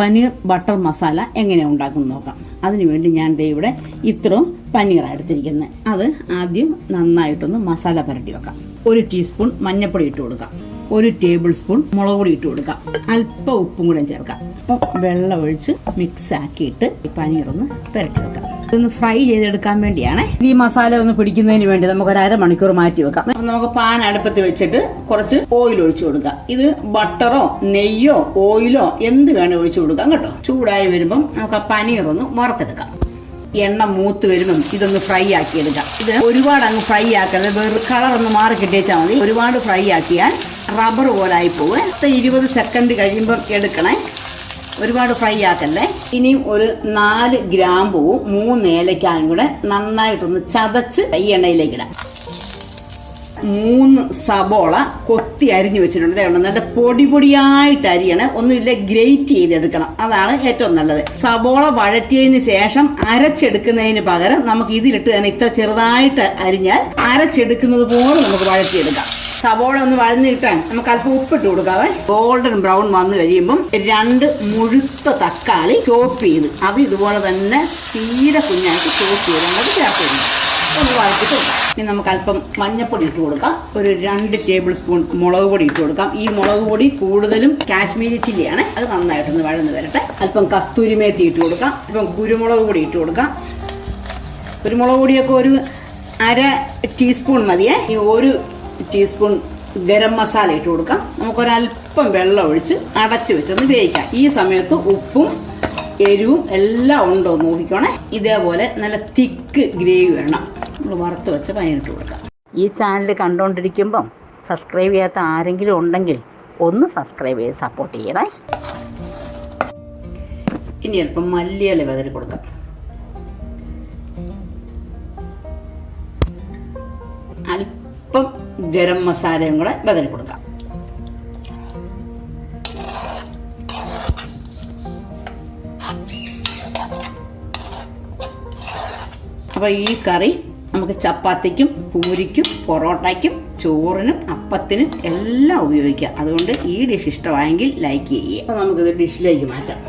Paneer butter masala എങ്ങനെ ഉണ്ടാക്കുന്നത് നോക്കാം. അതിനുവേണ്ടി ഞാൻ ദേ ഇവിടെ ഇത്രയും പനീറാണ് എടുത്തിരിക്കുന്നത് അത് ആദ്യം നന്നായിട്ടൊന്ന് മസാല പുരട്ടി വെക്കാം. ഒരു ടീസ്പൂൺ മഞ്ഞൾപ്പൊടി ഇട്ട് കൊടുക്കാം. ഒരു ടേബിൾ സ്പൂൺ മുളക് പൊടി ഇട്ട് കൊടുക്കാം. അല്പം ഉപ്പും കൂടെ ചേർക്കാം. അപ്പം വെള്ളം ഒഴിച്ച് മിക്സ് ആക്കിയിട്ട് ഒന്ന് പുരട്ടി വെക്കാം. ഇതൊന്ന് ഫ്രൈ ചെയ്തെടുക്കാൻ വേണ്ടിയാണ്. ഈ മസാല ഒന്ന് പിടിക്കുന്നതിന് വേണ്ടി നമുക്ക് ഒരു അരമണിക്കൂർ മാറ്റി വെക്കാം. നമുക്ക് പാൻ അടുപ്പത്ത് വെച്ചിട്ട് കുറച്ച് ഓയിൽ ഒഴിച്ചു കൊടുക്കാം. ഇത് ബട്ടറോ നെയ്യോ ഓയിലോ എന്ത് വേണേ ഒഴിച്ചു കൊടുക്കാം കേട്ടോ. ചൂടായി വരുമ്പം നമുക്ക് ആ പനീർ ഒന്ന് വറുത്തെടുക്കാം. എണ്ണ മൂത്ത് വരുമ്പം ഇതൊന്ന് ഫ്രൈ ആക്കി എടുക്കാം ഇത് ഒരുപാട് അങ്ങ് ഫ്രൈ ആക്കരുത്. വേറെ കളർ ഒന്ന് മാറി കിട്ടിയാൽ മതി. ഒരുപാട് ഫ്രൈ ആക്കിയാൽ റബ്ബർ പോലായി പോകും ഇരുപത് സെക്കൻഡ് കഴിയുമ്പം എടുക്കണേ. ഒരുപാട് ഫ്രൈ ആക്കല്ലേ? ഇനിയും ഒരു നാല് ഗ്രാമ്പൂവും മൂന്ന് ഏലക്കായും കൂടെ നന്നായിട്ടൊന്ന് ചതച്ച് ഈ എണ്ണയിലേക്ക് ഇടാം. മൂന്ന് സബോള കൊത്തി അരിഞ്ഞു വെച്ചിട്ടുണ്ട്. നല്ല പൊടി പൊടിയായിട്ട് അരിയണം. ഒന്നുമില്ല ഗ്രേറ്റ് ചെയ്തെടുക്കണം. അതാണ് ഏറ്റവും നല്ലത്. സബോള വഴറ്റിയതിന് ശേഷം അരച്ചെടുക്കുന്നതിന് പകരം നമുക്ക് ഇതിലിട്ട് തന്നെ ഇത്ര ചെറുതായിട്ട് അരിഞ്ഞാൽ അരച്ചെടുക്കുന്നത് പോലെ നമുക്ക് വഴറ്റിയെടുക്കാം. സബോള ഒന്ന് വഴന്ന് കിട്ടാൻ നമുക്ക് അല്പം ഉപ്പിട്ട് കൊടുക്കാവേ. ഗോൾഡൻ ബ്രൗൺ വന്നു കഴിയുമ്പം രണ്ട് മുഴുത്ത തക്കാളി ചോപ്പ് ചെയ്ത് അത് ഇതുപോലെ തന്നെ തീരെ കുഞ്ഞായിട്ട് ചോപ്പ് ചെയ്ത് അങ്ങോട്ട് ചേർത്ത് ഇനി നമുക്ക് അല്പം മഞ്ഞപ്പൊടി ഇട്ട് കൊടുക്കാം. ഒരു രണ്ട് ടേബിൾ സ്പൂൺ മുളക് പൊടി ഇട്ട് കൊടുക്കാം. ഈ മുളക് പൊടി കൂടുതലും കാശ്മീരി ചില്ലിയാണ്. അത് നന്നായിട്ടൊന്ന് വഴന്ന് വരട്ടെ. അല്പം കസ്തൂരി മേത്തി ഇട്ട് കൊടുക്കാം. അല്പം കുരുമുളക് പൊടി ഇട്ട് കൊടുക്കാം. കുരുമുളക് പൊടിയൊക്കെ ഒരു അര ടീസ്പൂൺ മതിയേ. ഒരു ടീസ്പൂൺ ഗരം മസാല ഇട്ട് കൊടുക്കാം. നമുക്കൊരല്പം വെള്ളം ഒഴിച്ച് അടച്ചു വെച്ചൊന്ന് വേവിക്കാം. ഈ സമയത്ത് ഉപ്പും എരിവും എല്ലാം ഉണ്ടോ എന്ന് നോക്കിക്കോണേ. ഇതേപോലെ നല്ല തിക്ക് ഗ്രേവി വേണം നമ്മൾ വറുത്ത് വെച്ച് പതിനിട്ട് കൊടുക്കാം. ഈ ചാനൽ കണ്ടുകൊണ്ടിരിക്കുമ്പം സബ്സ്ക്രൈബ് ചെയ്യാത്ത ആരെങ്കിലും ഉണ്ടെങ്കിൽ ഒന്ന് സബ്സ്ക്രൈബ് ചെയ്ത് സപ്പോർട്ട് ചെയ്യണേ. ഇനി അല്പം മല്ലിയില വെതറി കൊടുക്കാം. അല്പം ഗരം മസാലയും കൂടെ ബദൽ കൊടുക്കാം. അപ്പോൾ ഈ കറി നമുക്ക് ചപ്പാത്തിക്കും പൂരിക്കും പൊറോട്ടയ്ക്കും ചോറിനും അപ്പത്തിനും എല്ലാം ഉപയോഗിക്കാം. അതുകൊണ്ട് ഈ ഡിഷ് ഇഷ്ടമായെങ്കിൽ ലൈക്ക് ചെയ്യുക. അപ്പോൾ നമുക്കിത് ഡിഷിലേക്ക് മാറ്റാം.